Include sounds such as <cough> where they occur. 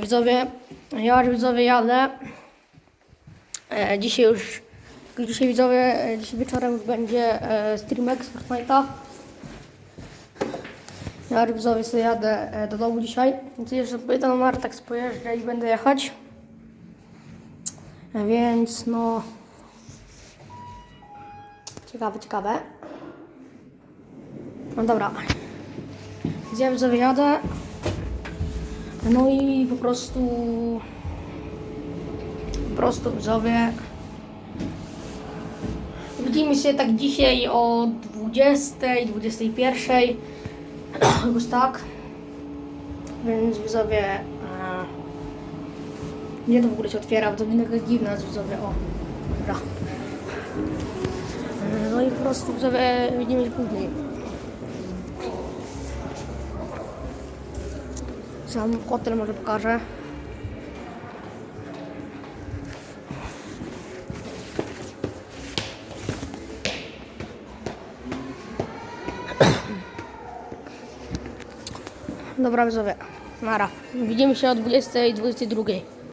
Widzowie, ja widzowie jadę. E, dzisiaj już, dzisiaj widzowie, e, dzisiaj wieczorem już będzie e, streamek z Fortnite'a. Ja widzowie sobie jadę e, do domu dzisiaj, więc jeszcze pojedę na Martax, pojeżdżę i będę jechać. E, więc no... Ciekawe, ciekawe. No dobra. Więc ja widzowie jadę. No i po prostu. Po prostu widzowie. Widzimy się tak dzisiaj o 20, 21. <clears throat> Jakoś tak. Więc widzowie. E, nie to w ogóle się otwiera, to będzie taka dziwna widzowie. O, dobra. E, No i po prostu widzowie widzimy się później. Sam hotel może pokażę. Dobra, widzowie. Nara. Widzimy się o 20 i 22.